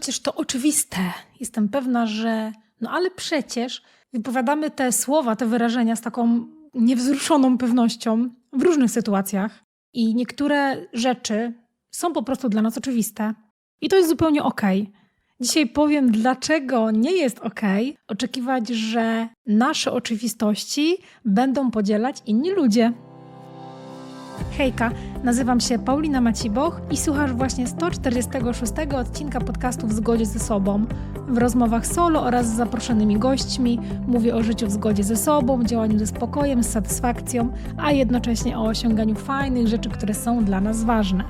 przecież to oczywiste. Jestem pewna, że no ale przecież wypowiadamy te słowa, te wyrażenia z taką niewzruszoną pewnością w różnych sytuacjach. I niektóre rzeczy są po prostu dla nas oczywiste. I to jest zupełnie okej. Dzisiaj powiem, dlaczego nie jest ok oczekiwać, że nasze oczywistości będą podzielać inni ludzie. Hejka, nazywam się Paulina Maciboch i słuchasz właśnie 146 odcinka podcastu W zgodzie ze sobą. W rozmowach solo oraz z zaproszonymi gośćmi mówię o życiu w zgodzie ze sobą, działaniu ze spokojem, z satysfakcją, a jednocześnie o osiąganiu fajnych rzeczy, które są dla nas ważne.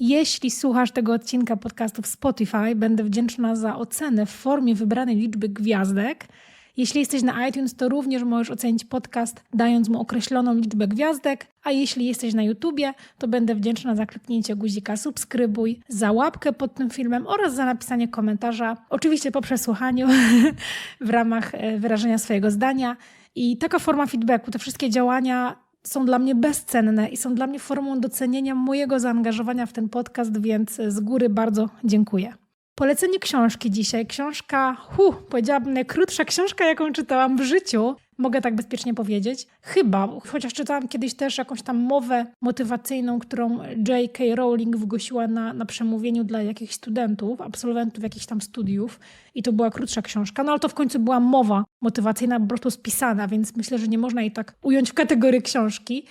Jeśli słuchasz tego odcinka podcastu w Spotify, będę wdzięczna za ocenę w formie wybranej liczby gwiazdek. Jeśli jesteś na iTunes, to również możesz ocenić podcast, dając mu określoną liczbę gwiazdek, a jeśli jesteś na YouTubie, to będę wdzięczna za kliknięcie guzika subskrybuj, za łapkę pod tym filmem oraz za napisanie komentarza, oczywiście po przesłuchaniu w ramach e, wyrażenia swojego zdania. I taka forma feedbacku, te wszystkie działania są dla mnie bezcenne i są dla mnie formą docenienia mojego zaangażowania w ten podcast, więc z góry bardzo dziękuję. Polecenie książki dzisiaj. Książka, hu, powiedziałabym najkrótsza książka, jaką czytałam w życiu. Mogę tak bezpiecznie powiedzieć. Chyba, chociaż czytałam kiedyś też jakąś tam mowę motywacyjną, którą J.K. Rowling wygłosiła na, na przemówieniu dla jakichś studentów, absolwentów jakichś tam studiów. I to była krótsza książka, no ale to w końcu była mowa motywacyjna, po prostu spisana, więc myślę, że nie można jej tak ująć w kategorię książki.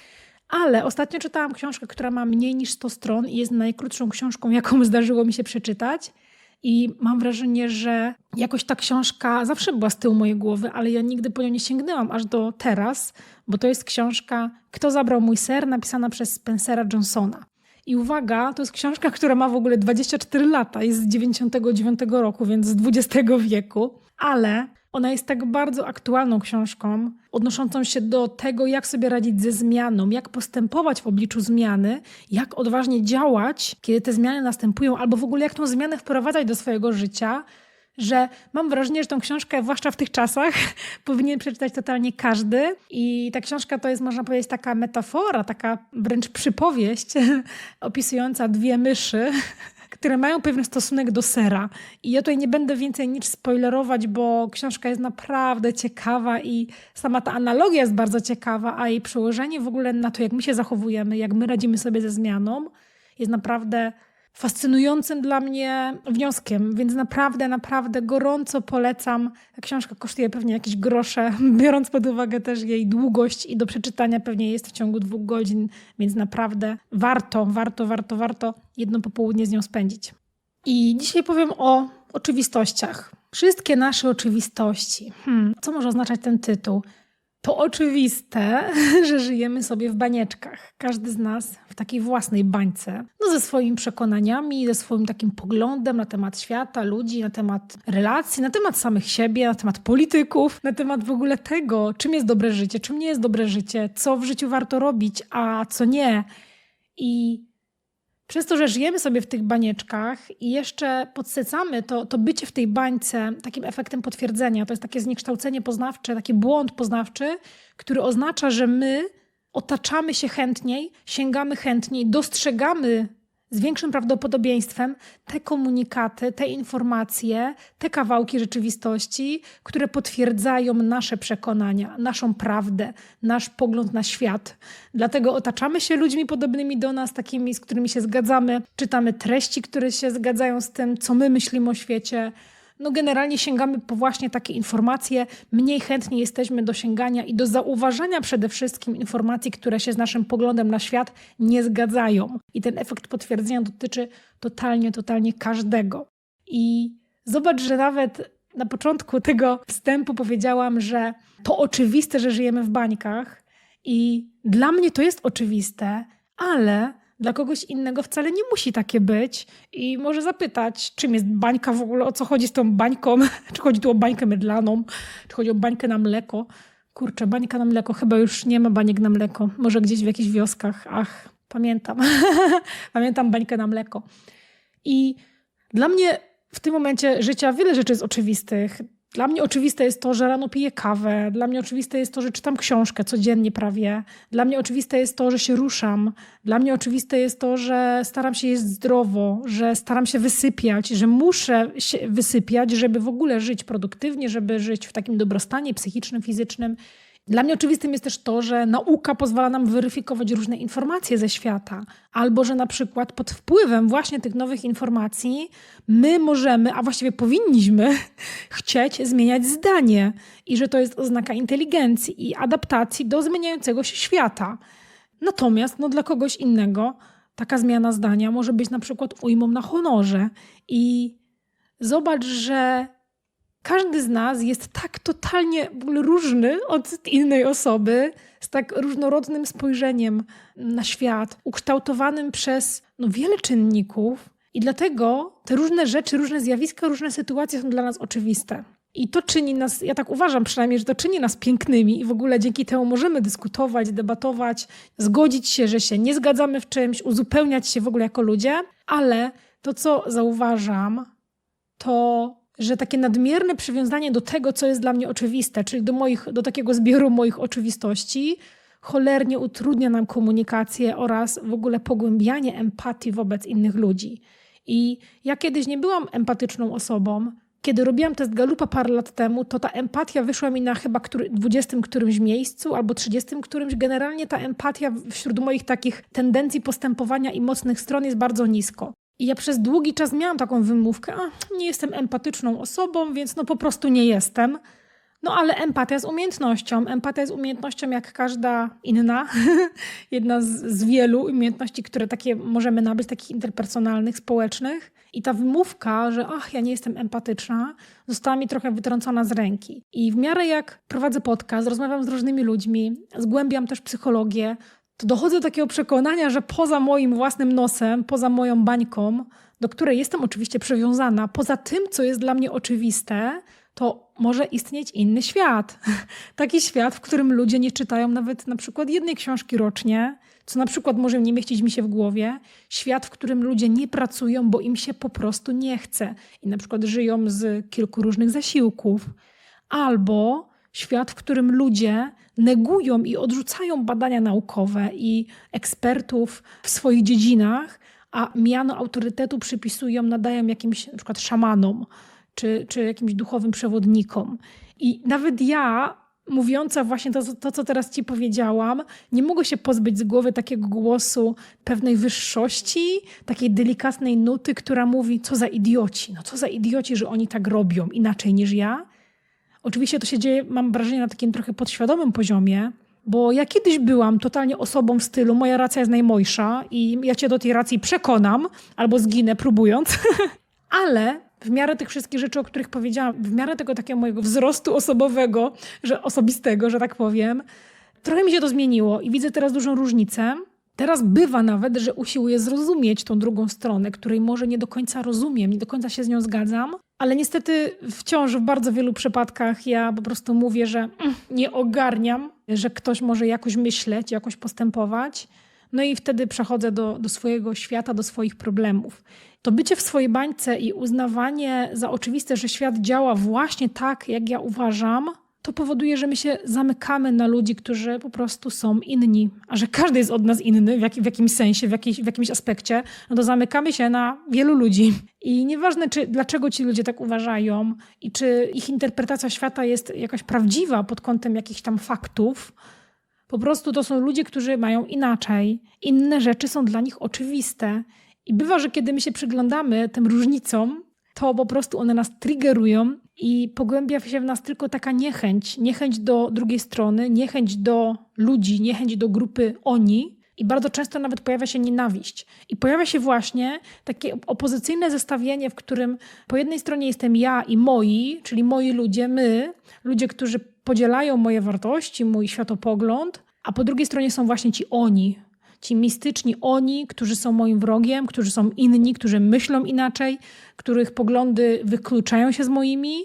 Ale ostatnio czytałam książkę, która ma mniej niż 100 stron i jest najkrótszą książką, jaką zdarzyło mi się przeczytać. I mam wrażenie, że jakoś ta książka zawsze była z tyłu mojej głowy, ale ja nigdy po nią nie sięgnęłam aż do teraz, bo to jest książka Kto zabrał mój ser, napisana przez Spencera Johnsona. I uwaga, to jest książka, która ma w ogóle 24 lata, jest z 99 roku, więc z XX wieku, ale ona jest tak bardzo aktualną książką, odnoszącą się do tego, jak sobie radzić ze zmianą, jak postępować w obliczu zmiany, jak odważnie działać, kiedy te zmiany następują, albo w ogóle jak tą zmianę wprowadzać do swojego życia, że mam wrażenie, że tą książkę, zwłaszcza w tych czasach, powinien przeczytać totalnie każdy. I ta książka to jest, można powiedzieć, taka metafora, taka wręcz przypowieść opisująca dwie myszy, które mają pewien stosunek do sera. I ja tutaj nie będę więcej nic spoilerować, bo książka jest naprawdę ciekawa i sama ta analogia jest bardzo ciekawa, a jej przełożenie w ogóle na to, jak my się zachowujemy, jak my radzimy sobie ze zmianą, jest naprawdę fascynującym dla mnie wnioskiem, więc naprawdę, naprawdę gorąco polecam. Ta książka kosztuje pewnie jakieś grosze, biorąc pod uwagę też jej długość i do przeczytania pewnie jest w ciągu dwóch godzin, więc naprawdę warto, warto, warto, warto jedno popołudnie z nią spędzić. I dzisiaj powiem o oczywistościach. Wszystkie nasze oczywistości. Hmm, co może oznaczać ten tytuł? To oczywiste, że żyjemy sobie w banieczkach. Każdy z nas w takiej własnej bańce. No ze swoimi przekonaniami, ze swoim takim poglądem na temat świata, ludzi, na temat relacji, na temat samych siebie, na temat polityków, na temat w ogóle tego, czym jest dobre życie, czym nie jest dobre życie, co w życiu warto robić, a co nie. I przez to, że żyjemy sobie w tych banieczkach i jeszcze podsycamy to, to bycie w tej bańce takim efektem potwierdzenia, to jest takie zniekształcenie poznawcze, taki błąd poznawczy, który oznacza, że my otaczamy się chętniej, sięgamy chętniej, dostrzegamy z większym prawdopodobieństwem te komunikaty, te informacje, te kawałki rzeczywistości, które potwierdzają nasze przekonania, naszą prawdę, nasz pogląd na świat. Dlatego otaczamy się ludźmi podobnymi do nas, takimi, z którymi się zgadzamy, czytamy treści, które się zgadzają z tym, co my myślimy o świecie no generalnie sięgamy po właśnie takie informacje, mniej chętnie jesteśmy do sięgania i do zauważania przede wszystkim informacji, które się z naszym poglądem na świat nie zgadzają. I ten efekt potwierdzenia dotyczy totalnie, totalnie każdego. I zobacz, że nawet na początku tego wstępu powiedziałam, że to oczywiste, że żyjemy w bańkach i dla mnie to jest oczywiste, ale dla kogoś innego wcale nie musi takie być i może zapytać, czym jest bańka w ogóle, o co chodzi z tą bańką, czy chodzi tu o bańkę mydlaną, czy chodzi o bańkę na mleko. Kurczę, bańka na mleko, chyba już nie ma baniek na mleko, może gdzieś w jakichś wioskach, ach, pamiętam, pamiętam bańkę na mleko. I dla mnie w tym momencie życia wiele rzeczy jest oczywistych. Dla mnie oczywiste jest to, że rano piję kawę. Dla mnie oczywiste jest to, że czytam książkę codziennie prawie. Dla mnie oczywiste jest to, że się ruszam. Dla mnie oczywiste jest to, że staram się jeść zdrowo, że staram się wysypiać, że muszę się wysypiać, żeby w ogóle żyć produktywnie, żeby żyć w takim dobrostanie psychicznym, fizycznym. Dla mnie oczywistym jest też to, że nauka pozwala nam weryfikować różne informacje ze świata, albo że na przykład pod wpływem właśnie tych nowych informacji my możemy, a właściwie powinniśmy chcieć zmieniać zdanie i że to jest oznaka inteligencji i adaptacji do zmieniającego się świata. Natomiast no, dla kogoś innego taka zmiana zdania może być na przykład ujmą na honorze i zobacz, że każdy z nas jest tak totalnie różny od innej osoby, z tak różnorodnym spojrzeniem na świat, ukształtowanym przez no, wiele czynników, i dlatego te różne rzeczy, różne zjawiska, różne sytuacje są dla nas oczywiste. I to czyni nas, ja tak uważam przynajmniej, że to czyni nas pięknymi i w ogóle dzięki temu możemy dyskutować, debatować, zgodzić się, że się nie zgadzamy w czymś, uzupełniać się w ogóle jako ludzie, ale to, co zauważam, to że takie nadmierne przywiązanie do tego, co jest dla mnie oczywiste, czyli do, moich, do takiego zbioru moich oczywistości, cholernie utrudnia nam komunikację oraz w ogóle pogłębianie empatii wobec innych ludzi. I ja kiedyś nie byłam empatyczną osobą. Kiedy robiłam test Galupa parę lat temu, to ta empatia wyszła mi na chyba który, 20 którymś miejscu albo 30 którymś. Generalnie ta empatia wśród moich takich tendencji postępowania i mocnych stron jest bardzo nisko. I ja przez długi czas miałam taką wymówkę, a nie jestem empatyczną osobą, więc no po prostu nie jestem. No ale empatia jest umiejętnością. Empatia jest umiejętnością jak każda inna, jedna z, z, wielu umiejętności, które takie możemy nabyć, takich interpersonalnych, społecznych. I ta wymówka, że ach, ja nie jestem empatyczna, została mi trochę wytrącona z ręki. I w miarę jak prowadzę podcast, rozmawiam z różnymi ludźmi, zgłębiam też psychologię, to dochodzę do takiego przekonania, że poza moim własnym nosem, poza moją bańką, do której jestem oczywiście przywiązana, poza tym, co jest dla mnie oczywiste, to może istnieć inny świat. Taki świat, w którym ludzie nie czytają nawet na przykład jednej książki rocznie, co na przykład może nie mieścić mi się w głowie. Świat, w którym ludzie nie pracują, bo im się po prostu nie chce i na przykład żyją z kilku różnych zasiłków. Albo świat, w którym ludzie negują i odrzucają badania naukowe i ekspertów w swoich dziedzinach, a miano autorytetu przypisują, nadają jakimś na przykład szamanom czy, czy jakimś duchowym przewodnikom. I nawet ja, mówiąca właśnie to, to, co teraz ci powiedziałam, nie mogę się pozbyć z głowy takiego głosu pewnej wyższości, takiej delikatnej nuty, która mówi, co za idioci, no co za idioci, że oni tak robią inaczej niż ja. Oczywiście to się dzieje, mam wrażenie, na takim trochę podświadomym poziomie, bo ja kiedyś byłam totalnie osobą w stylu, moja racja jest najmojsza i ja cię do tej racji przekonam, albo zginę próbując, ale w miarę tych wszystkich rzeczy, o których powiedziałam, w miarę tego takiego mojego wzrostu osobowego, że osobistego, że tak powiem, trochę mi się to zmieniło i widzę teraz dużą różnicę. Teraz bywa nawet, że usiłuję zrozumieć tą drugą stronę, której może nie do końca rozumiem, nie do końca się z nią zgadzam, ale niestety wciąż w bardzo wielu przypadkach ja po prostu mówię, że mm, nie ogarniam, że ktoś może jakoś myśleć, jakoś postępować. No i wtedy przechodzę do, do swojego świata, do swoich problemów. To bycie w swojej bańce i uznawanie za oczywiste, że świat działa właśnie tak, jak ja uważam, to powoduje, że my się zamykamy na ludzi, którzy po prostu są inni. A że każdy jest od nas inny w, jak, w jakimś sensie, w, w jakimś aspekcie, no to zamykamy się na wielu ludzi. I nieważne, czy, dlaczego ci ludzie tak uważają i czy ich interpretacja świata jest jakaś prawdziwa pod kątem jakichś tam faktów, po prostu to są ludzie, którzy mają inaczej. Inne rzeczy są dla nich oczywiste. I bywa, że kiedy my się przyglądamy tym różnicom, to po prostu one nas triggerują i pogłębia się w nas tylko taka niechęć, niechęć do drugiej strony, niechęć do ludzi, niechęć do grupy oni. I bardzo często nawet pojawia się nienawiść. I pojawia się właśnie takie opozycyjne zestawienie, w którym po jednej stronie jestem ja i moi, czyli moi ludzie, my, ludzie, którzy podzielają moje wartości, mój światopogląd, a po drugiej stronie są właśnie ci oni, ci mistyczni oni, którzy są moim wrogiem, którzy są inni, którzy myślą inaczej, których poglądy wykluczają się z moimi.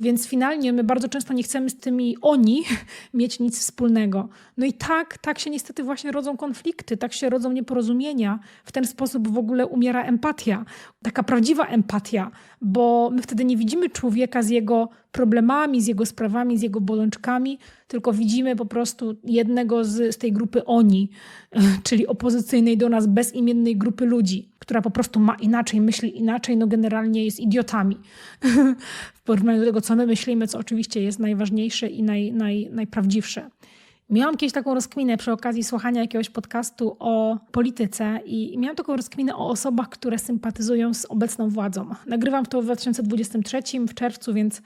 Więc finalnie my bardzo często nie chcemy z tymi oni mieć nic wspólnego. No i tak, tak się niestety właśnie rodzą konflikty, tak się rodzą nieporozumienia. W ten sposób w ogóle umiera empatia, taka prawdziwa empatia, bo my wtedy nie widzimy człowieka z jego problemami, z jego sprawami, z jego bolączkami, tylko widzimy po prostu jednego z, z tej grupy oni, czyli opozycyjnej do nas bezimiennej grupy ludzi, która po prostu ma inaczej, myśli inaczej, no generalnie jest idiotami w porównaniu do tego, co my myślimy, co oczywiście jest najważniejsze i naj, naj, najprawdziwsze. Miałam kiedyś taką rozkminę przy okazji słuchania jakiegoś podcastu o polityce i miałam taką rozkminę o osobach, które sympatyzują z obecną władzą. Nagrywam to w 2023 w czerwcu, więc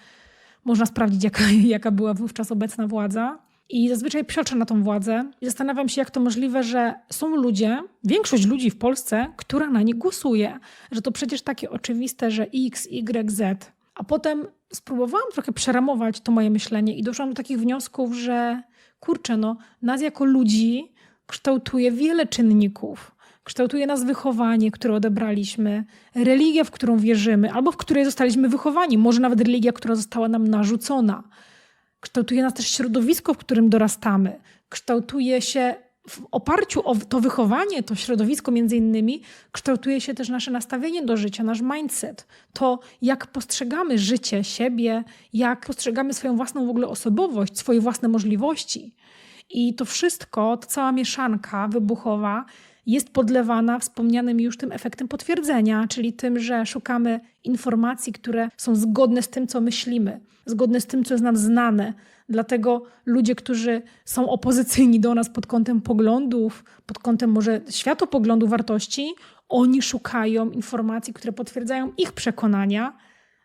można sprawdzić, jaka, jaka była wówczas obecna władza. I zazwyczaj psioczę na tą władzę i zastanawiam się, jak to możliwe, że są ludzie, większość ludzi w Polsce, która na nie głosuje. Że to przecież takie oczywiste, że X, Y, Z. A potem spróbowałam trochę przeramować to moje myślenie i doszłam do takich wniosków, że kurczę, no, nas jako ludzi kształtuje wiele czynników. Kształtuje nas wychowanie, które odebraliśmy, religia, w którą wierzymy, albo w której zostaliśmy wychowani, może nawet religia, która została nam narzucona. Kształtuje nas też środowisko, w którym dorastamy. Kształtuje się w oparciu o to wychowanie, to środowisko między innymi, kształtuje się też nasze nastawienie do życia, nasz mindset. To, jak postrzegamy życie, siebie, jak postrzegamy swoją własną w ogóle osobowość, swoje własne możliwości. I to wszystko, ta cała mieszanka wybuchowa jest podlewana wspomnianym już tym efektem potwierdzenia, czyli tym, że szukamy informacji, które są zgodne z tym, co myślimy, zgodne z tym, co jest nam znane. Dlatego ludzie, którzy są opozycyjni do nas pod kątem poglądów, pod kątem może światopoglądu wartości, oni szukają informacji, które potwierdzają ich przekonania.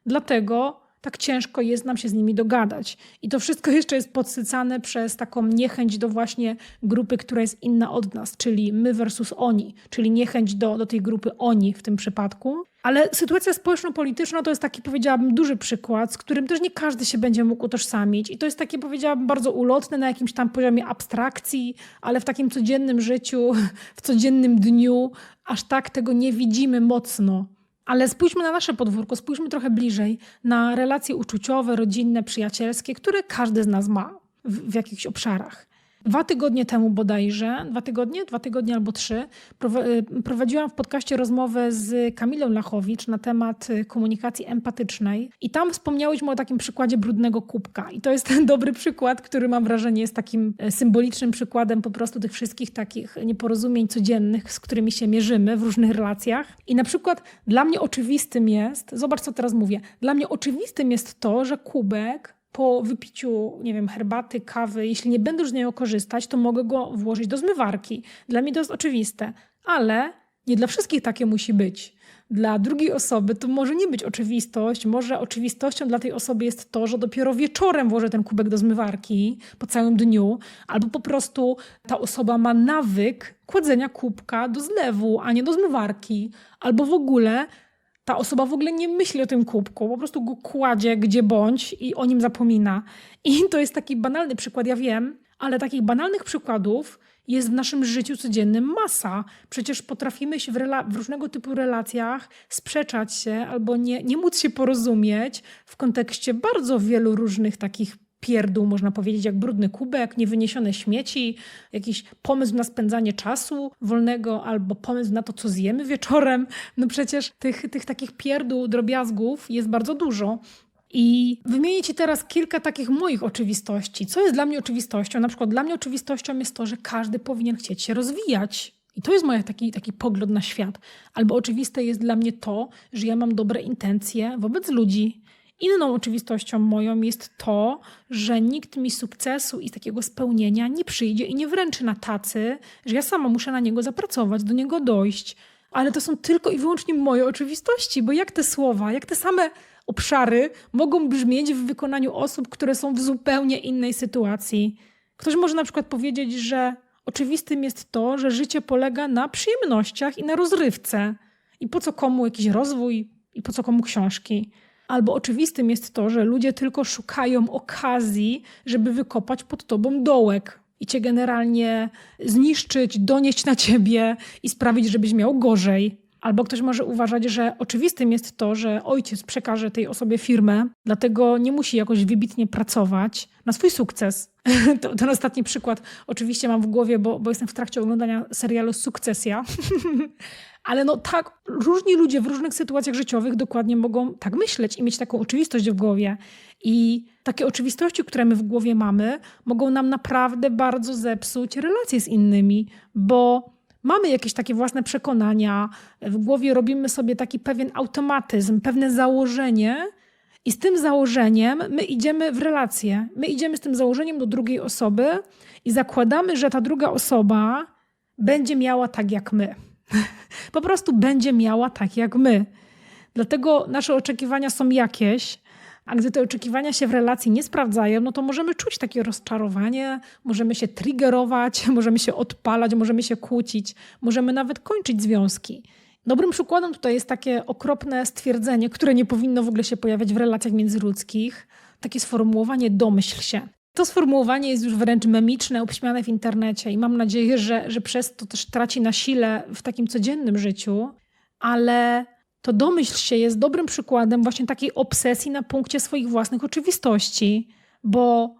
Dlatego tak ciężko jest nam się z nimi dogadać. I to wszystko jeszcze jest podsycane przez taką niechęć do właśnie grupy, która jest inna od nas, czyli my versus oni, czyli niechęć do, do tej grupy oni w tym przypadku. Ale sytuacja społeczno-polityczna to jest taki, powiedziałabym, duży przykład, z którym też nie każdy się będzie mógł utożsamić. I to jest takie, powiedziałabym, bardzo ulotne na jakimś tam poziomie abstrakcji, ale w takim codziennym życiu, w codziennym dniu, aż tak tego nie widzimy mocno. Ale spójrzmy na nasze podwórko, spójrzmy trochę bliżej na relacje uczuciowe, rodzinne, przyjacielskie, które każdy z nas ma w, w jakichś obszarach. Dwa tygodnie temu bodajże, dwa tygodnie, dwa tygodnie albo trzy, y, prowadziłam w podcaście rozmowę z Kamilą Lachowicz na temat y, komunikacji empatycznej i tam wspomniałyśmy o takim przykładzie brudnego kubka. I to jest ten dobry przykład, który mam wrażenie jest takim y, symbolicznym przykładem po prostu tych wszystkich takich nieporozumień codziennych, z którymi się mierzymy w różnych relacjach. I na przykład dla mnie oczywistym jest, zobacz co teraz mówię, dla mnie oczywistym jest to, że kubek po wypiciu, nie wiem, herbaty, kawy, jeśli nie będę już z niego korzystać, to mogę go włożyć do zmywarki. Dla mnie to jest oczywiste, ale nie dla wszystkich takie musi być. Dla drugiej osoby to może nie być oczywistość. Może oczywistością dla tej osoby jest to, że dopiero wieczorem włożę ten kubek do zmywarki po całym dniu, albo po prostu ta osoba ma nawyk kładzenia kubka do zlewu, a nie do zmywarki, albo w ogóle ta osoba w ogóle nie myśli o tym kubku, po prostu go kładzie gdzie bądź i o nim zapomina. I to jest taki banalny przykład, ja wiem, ale takich banalnych przykładów jest w naszym życiu codziennym masa. Przecież potrafimy się w, w, różnego typu relacjach sprzeczać się albo nie, nie móc się porozumieć w kontekście bardzo wielu różnych takich pierdół, można powiedzieć, jak brudny kubek, niewyniesione śmieci, jakiś pomysł na spędzanie czasu wolnego albo pomysł na to, co zjemy wieczorem. No przecież tych, tych takich pierdół, drobiazgów jest bardzo dużo. I wymienię Ci teraz kilka takich moich oczywistości. Co jest dla mnie oczywistością? Na przykład dla mnie oczywistością jest to, że każdy powinien chcieć się rozwijać. I to jest mój taki, taki pogląd na świat. Albo oczywiste jest dla mnie to, że ja mam dobre intencje wobec ludzi, Inną oczywistością moją jest to, że nikt mi sukcesu i takiego spełnienia nie przyjdzie i nie wręczy na tacy, że ja sama muszę na niego zapracować, do niego dojść. Ale to są tylko i wyłącznie moje oczywistości, bo jak te słowa, jak te same obszary mogą brzmieć w wykonaniu osób, które są w zupełnie innej sytuacji. Ktoś może na przykład powiedzieć, że oczywistym jest to, że życie polega na przyjemnościach i na rozrywce. I po co komu jakiś rozwój, i po co komu książki. Albo oczywistym jest to, że ludzie tylko szukają okazji, żeby wykopać pod tobą dołek i cię generalnie zniszczyć, donieść na ciebie i sprawić, żebyś miał gorzej. Albo ktoś może uważać, że oczywistym jest to, że ojciec przekaże tej osobie firmę, dlatego nie musi jakoś wybitnie pracować na swój sukces. To, ten ostatni przykład oczywiście mam w głowie, bo, bo jestem w trakcie oglądania serialu Sukcesja. Ale no tak, różni ludzie w różnych sytuacjach życiowych dokładnie mogą tak myśleć i mieć taką oczywistość w głowie. I takie oczywistości, które my w głowie mamy, mogą nam naprawdę bardzo zepsuć relacje z innymi, bo mamy jakieś takie własne przekonania, w głowie robimy sobie taki pewien automatyzm, pewne założenie, i z tym założeniem my idziemy w relację. My idziemy z tym założeniem do drugiej osoby i zakładamy, że ta druga osoba będzie miała tak jak my. po prostu będzie miała tak jak my. Dlatego nasze oczekiwania są jakieś, a gdy te oczekiwania się w relacji nie sprawdzają, no to możemy czuć takie rozczarowanie, możemy się triggerować, możemy się odpalać, możemy się kłócić, możemy nawet kończyć związki. Dobrym przykładem tutaj jest takie okropne stwierdzenie, które nie powinno w ogóle się pojawiać w relacjach międzyludzkich, takie sformułowanie domyśl się. To sformułowanie jest już wręcz memiczne, obśmiane w internecie i mam nadzieję, że, że przez to też traci na sile w takim codziennym życiu, ale to domyśl się jest dobrym przykładem właśnie takiej obsesji na punkcie swoich własnych oczywistości, bo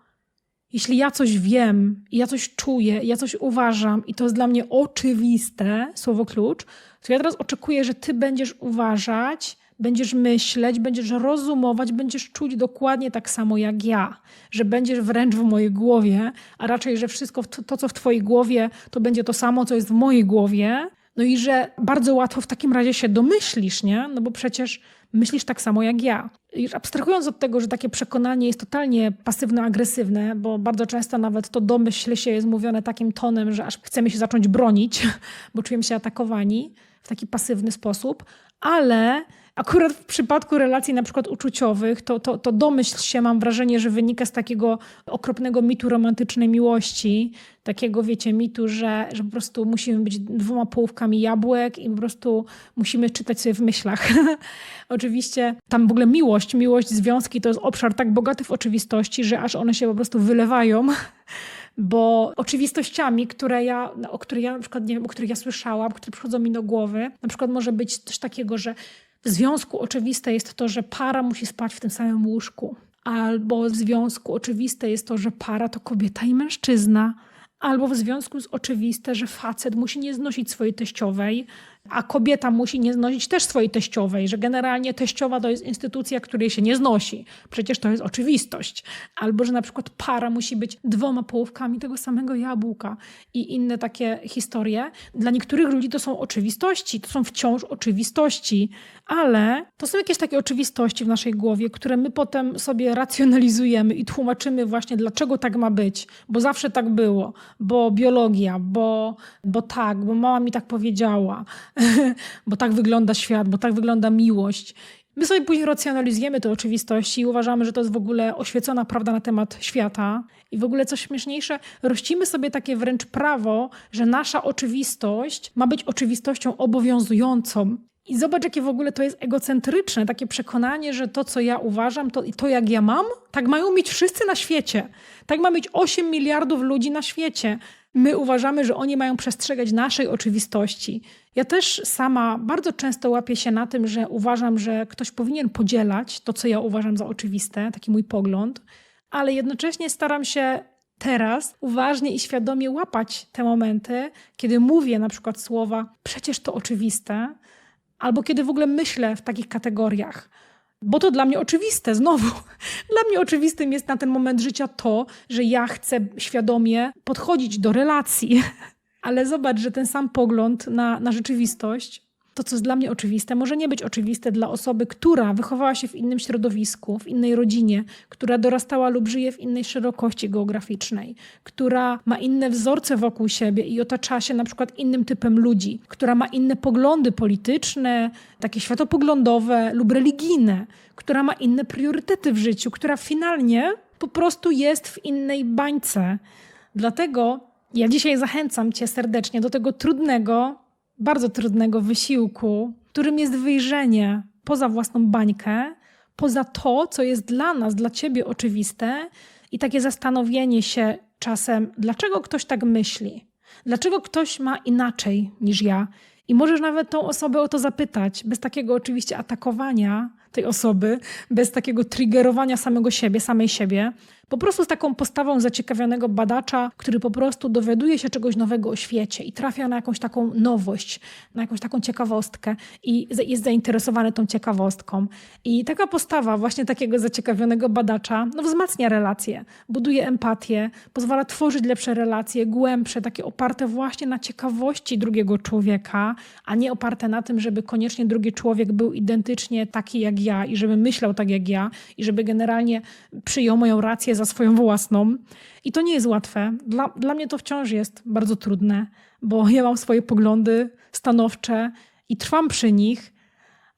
jeśli ja coś wiem, ja coś czuję, ja coś uważam i to jest dla mnie oczywiste, słowo klucz, to ja teraz oczekuję, że ty będziesz uważać, będziesz myśleć, będziesz rozumować, będziesz czuć dokładnie tak samo jak ja, że będziesz wręcz w mojej głowie, a raczej, że wszystko to, co w twojej głowie, to będzie to samo, co jest w mojej głowie. No i że bardzo łatwo w takim razie się domyślisz, nie? No bo przecież myślisz tak samo jak ja. Już abstrahując od tego, że takie przekonanie jest totalnie pasywno-agresywne, bo bardzo często nawet to domyśl się jest mówione takim tonem, że aż chcemy się zacząć bronić, bo czujemy się atakowani w taki pasywny sposób, ale akurat w przypadku relacji na przykład uczuciowych, to, to, to domyśl się, mam wrażenie, że wynika z takiego okropnego mitu romantycznej miłości, takiego, wiecie, mitu, że, że po prostu musimy być dwoma połówkami jabłek i po prostu musimy czytać sobie w myślach. Oczywiście tam w ogóle miłość, miłość, związki to jest obszar tak bogaty w oczywistości, że aż one się po prostu wylewają bo oczywistościami, które ja, o których ja na przykład nie wiem, o których ja słyszałam, które przychodzą mi do głowy, na przykład może być coś takiego, że w związku oczywiste jest to, że para musi spać w tym samym łóżku. Albo w związku oczywiste jest to, że para to kobieta i mężczyzna. Albo w związku z oczywiste, że facet musi nie znosić swojej teściowej, a kobieta musi nie znosić też swojej teściowej, że generalnie teściowa to jest instytucja, której się nie znosi. Przecież to jest oczywistość. Albo, że na przykład para musi być dwoma połówkami tego samego jabłka i inne takie historie. Dla niektórych ludzi to są oczywistości, to są wciąż oczywistości, ale to są jakieś takie oczywistości w naszej głowie, które my potem sobie racjonalizujemy i tłumaczymy właśnie, dlaczego tak ma być, bo zawsze tak było, bo biologia, bo, bo tak, bo mama mi tak powiedziała, bo tak wygląda świat, bo tak wygląda miłość. My sobie później racjonalizujemy te oczywistości i uważamy, że to jest w ogóle oświecona prawda na temat świata. I w ogóle coś śmieszniejsze, rościmy sobie takie wręcz prawo, że nasza oczywistość ma być oczywistością obowiązującą. I zobacz, jakie w ogóle to jest egocentryczne, takie przekonanie, że to, co ja uważam, to, to jak ja mam, tak mają mieć wszyscy na świecie. Tak ma być 8 miliardów ludzi na świecie. My uważamy, że oni mają przestrzegać naszej oczywistości. Ja też sama bardzo często łapię się na tym, że uważam, że ktoś powinien podzielać to, co ja uważam za oczywiste, taki mój pogląd, ale jednocześnie staram się teraz uważnie i świadomie łapać te momenty, kiedy mówię na przykład słowa przecież to oczywiste, albo kiedy w ogóle myślę w takich kategoriach. Bo to dla mnie oczywiste, znowu. Dla mnie oczywistym jest na ten moment życia to, że ja chcę świadomie podchodzić do relacji. Ale zobacz, że ten sam pogląd na, na rzeczywistość, to co jest dla mnie oczywiste, może nie być oczywiste dla osoby, która wychowała się w innym środowisku, w innej rodzinie, która dorastała lub żyje w innej szerokości geograficznej, która ma inne wzorce wokół siebie i otacza się na przykład innym typem ludzi, która ma inne poglądy polityczne, takie światopoglądowe lub religijne, która ma inne priorytety w życiu, która finalnie po prostu jest w innej bańce. Dlatego ja dzisiaj zachęcam Cię serdecznie do tego trudnego, bardzo trudnego wysiłku, którym jest wyjrzenie poza własną bańkę, poza to, co jest dla nas, dla Ciebie oczywiste i takie zastanowienie się czasem, dlaczego ktoś tak myśli, dlaczego ktoś ma inaczej niż ja? I możesz nawet tą osobę o to zapytać, bez takiego oczywiście atakowania tej osoby, bez takiego triggerowania samego siebie, samej siebie. Po prostu z taką postawą zaciekawionego badacza, który po prostu dowiaduje się czegoś nowego o świecie i trafia na jakąś taką nowość, na jakąś taką ciekawostkę i jest zainteresowany tą ciekawostką. I taka postawa właśnie takiego zaciekawionego badacza no, wzmacnia relacje, buduje empatię, pozwala tworzyć lepsze relacje, głębsze, takie oparte właśnie na ciekawości drugiego człowieka, a nie oparte na tym, żeby koniecznie drugi człowiek był identycznie taki jak ja i żeby myślał tak jak ja i żeby generalnie przyjął moją rację za swoją własną. I to nie jest łatwe. Dla, dla mnie to wciąż jest bardzo trudne, bo ja mam swoje poglądy stanowcze i trwam przy nich,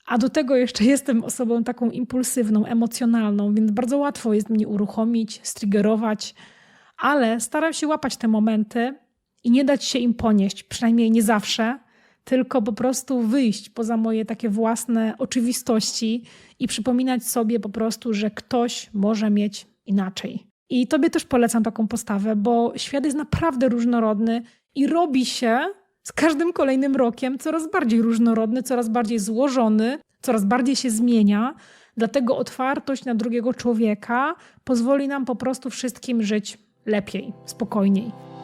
a do tego jeszcze jestem osobą taką impulsywną, emocjonalną, więc bardzo łatwo jest mnie uruchomić, striggerować, ale staram się łapać te momenty i nie dać się im ponieść, przynajmniej nie zawsze, tylko po prostu wyjść poza moje takie własne oczywistości i przypominać sobie po prostu, że ktoś może mieć inaczej. I tobie też polecam taką postawę, bo świat jest naprawdę różnorodny i robi się z każdym kolejnym rokiem coraz bardziej różnorodny, coraz bardziej złożony, coraz bardziej się zmienia. Dlatego otwartość na drugiego człowieka pozwoli nam po prostu wszystkim żyć lepiej, spokojniej.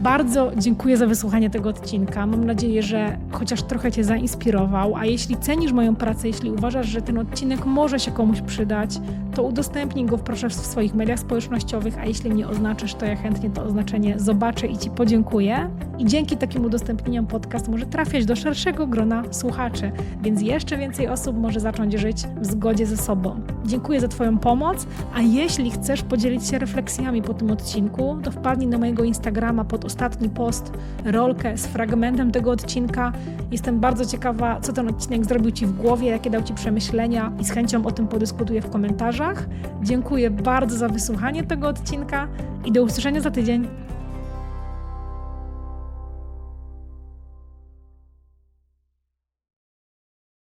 Bardzo dziękuję za wysłuchanie tego odcinka. Mam nadzieję, że chociaż trochę Cię zainspirował. A jeśli cenisz moją pracę, jeśli uważasz, że ten odcinek może się komuś przydać, to udostępnij go proszę w swoich mediach społecznościowych, a jeśli mnie oznaczysz, to ja chętnie to oznaczenie zobaczę i Ci podziękuję. I dzięki takim udostępnieniom podcast może trafiać do szerszego grona słuchaczy, więc jeszcze więcej osób może zacząć żyć w zgodzie ze sobą. Dziękuję za Twoją pomoc, a jeśli chcesz podzielić się refleksjami po tym odcinku, to wpadnij na mojego Instagrama pod ostatni post, rolkę z fragmentem tego odcinka. Jestem bardzo ciekawa, co ten odcinek zrobił Ci w głowie, jakie dał Ci przemyślenia i z chęcią o tym podyskutuję w komentarzach. Dziękuję bardzo za wysłuchanie tego odcinka i do usłyszenia za tydzień.